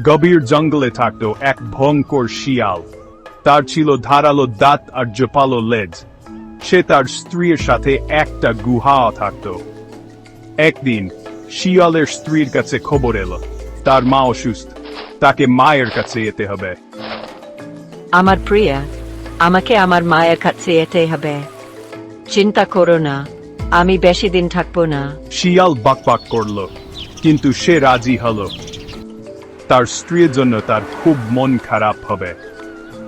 গভীর জঙ্গলে থাকতো এক ভয়ঙ্কর শিয়াল। তার ছিল ধারালো দাঁত আর জোপালো লেজ। সে তার স্ত্রীর সাথে একটা গুহা থাকত। একদিন শিয়ালের স্ত্রীর কাছে খবর এলো তার মা অসুস্থ তাকে মায়ের কাছে যেতে হবে। আমার প্রিয়া আমাকে আমার মায়ের কাছে যেতে হবে। চিন্তা করো না আমি বেশি দিন থাকব না। শিয়াল বাকবাক করল কিন্তু সে রাজি হলো। তার স্ত্রীর জন্য তার খুব মন খারাপ হবে।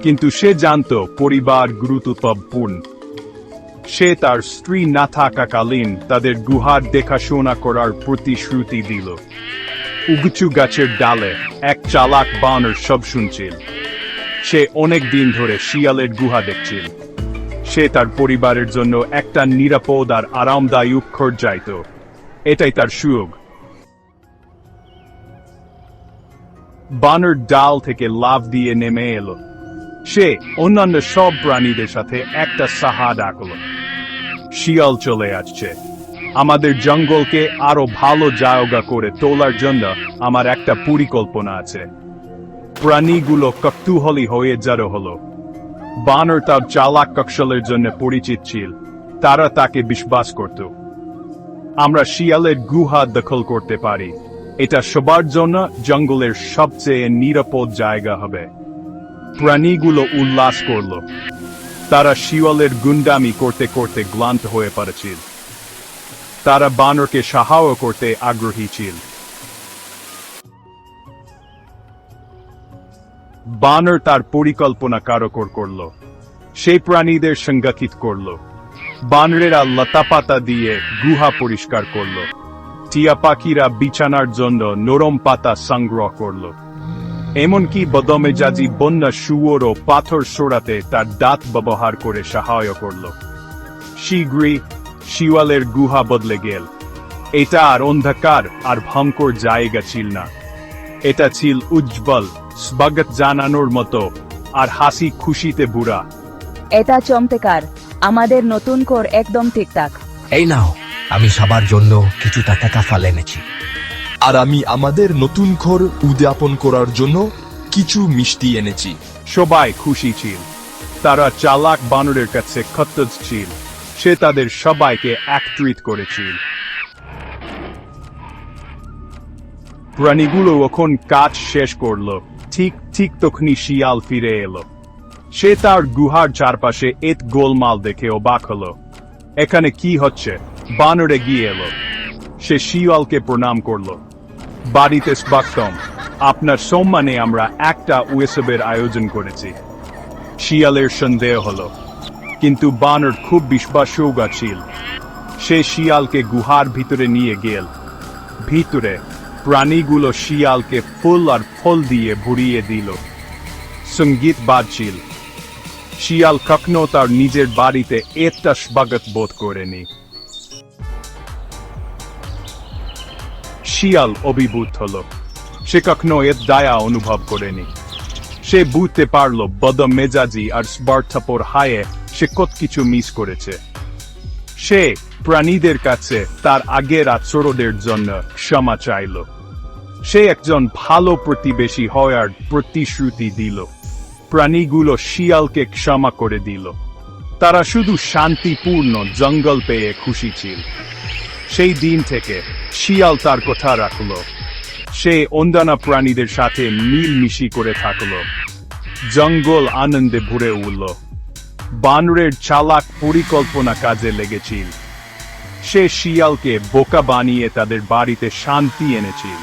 কিন্তু সে জানতো পরিবার গুরুত্বপূর্ণ। সে তার স্ত্রী না থাকাকালীন তাদের গুহার দেখাশোনা করার প্রতিশ্রুতি দিল। উগুচু গাছের ডালে এক চালাক বানর সব শুনছিল। সে অনেক দিন ধরে শিয়ালের গুহা দেখছিল। সে তার পরিবারের জন্য একটা নিরাপদ আর আরামদায়ক ঘর চাইত। এটাই তার সুযোগ। বানর ডাল থেকে লাভ দিয়ে নেমে এলো। সে অন্যান্য সব প্রাণীদের সাথে একটা সাহা ডাকল শিয়াল চলে আসছে। আমাদের জঙ্গলকে আরও ভালো জায়গা করে তোলার জন্য আমার একটা পরিকল্পনা আছে। প্রাণীগুলো কৌতূহলী হয়ে জড়ো হলো। বানর তার চালাক কৌশলের জন্য পরিচিত ছিল। তারা তাকে বিশ্বাস করত। আমরা শিয়ালের গুহা দখল করতে পারি। এটা সবার জন্য জঙ্গলের সবচেয়ে নিরাপদ জায়গা হবে। প্রাণীগুলো উল্লাস করল। তারা শিয়ালের গুন্ডামি করতে করতে ক্লান্ত হয়ে পড়েছিল। তারা বানরকে সাহায্য করতে আগ্রহী ছিল। বানর তার পরিকল্পনা কারকর করল। সেই প্রাণীদের সংগঠিত করল। বানরেরা লতাপাতা দিয়ে গুহা পরিষ্কার করল। টিয়া পাখিরা বিছানার জন্য নরম পাতা সংগ্রহ করল। এমনকি বদমে বদমেজাজি বন্যা শুয়োর ও পাথর সরাতে তার দাঁত ব্যবহার করে সাহায্য করল। শীঘ্রই শিওয়ালের গুহা বদলে গেল। এটা আর অন্ধকার আর ভয়ঙ্কর জায়গা ছিল না। এটা ছিল উজ্জ্বল স্বাগত জানানোর মতো আর হাসি খুশিতে বুড়া এটা চমৎকার। আমাদের নতুন কর একদম ঠিকঠাক। এই নাও। আমি সবার জন্য কিছু টাকা কাফাল এনেছি। আর আমি আমাদের নতুন ঘর উদ্যাপন করার জন্য কিছু মিষ্টি এনেছি। সবাই খুশি ছিল। তারা চালাক বানরের কাছে খত্তজ ছিল। সে তাদের সবাইকে একত্রিত করেছিল। প্রাণীগুলো এখন কাজ শেষ করল। ঠিক ঠিক তখনই শিয়াল ফিরে এলো। সে তার গুহার চারপাশে এত গোলমাল দেখে অবাক হলো। এখানে কি হচ্ছে? বানরে গিয়ে এলো। সে শিয়ালকে প্রণাম করল। বাড়িতে স্বাগতম। আপনার সম্মানে আমরা একটা উৎসবের আয়োজন করেছি। শিয়ালের সন্দেহ হলো। কিন্তু বানর খুব বিশ্বাসযোগ্য ছিল সে শিয়ালকে গুহার ভিতরে নিয়ে গেল। ভিতরে প্রাণীগুলো শিয়ালকে ফুল আর ফল দিয়ে ভরিয়ে দিল। সংগীত বাজছিল। শিয়াল কখনো তার নিজের বাড়িতে একটা স্বাগত বোধ করেনি। শিয়াল অভিভূত হলো। সে কখনো এর দায়া অনুভব করেনি। সে বুঝতে পারল বদম মেজাজি আর স্বার্থপর হায়ে সে কত কিছু মিস করেছে। সে প্রাণীদের কাছে তার আগের আচরণের জন্য ক্ষমা চাইল। সে একজন ভালো প্রতিবেশী হওয়ার প্রতিশ্রুতি দিল। প্রাণীগুলো শিয়ালকে ক্ষমা করে দিল। তারা শুধু শান্তিপূর্ণ জঙ্গল পেয়ে খুশি ছিল। সেই দিন থেকে শিয়াল তার কথা রাখল। সে অন্যান্য প্রাণীদের সাথে মিলমিশি করে থাকল। জঙ্গল আনন্দে ভরে উঠল। বানরের চালাক পরিকল্পনা কাজে লেগেছিল। সে শিয়ালকে বোকা বানিয়ে তাদের বাড়িতে শান্তি এনেছিল।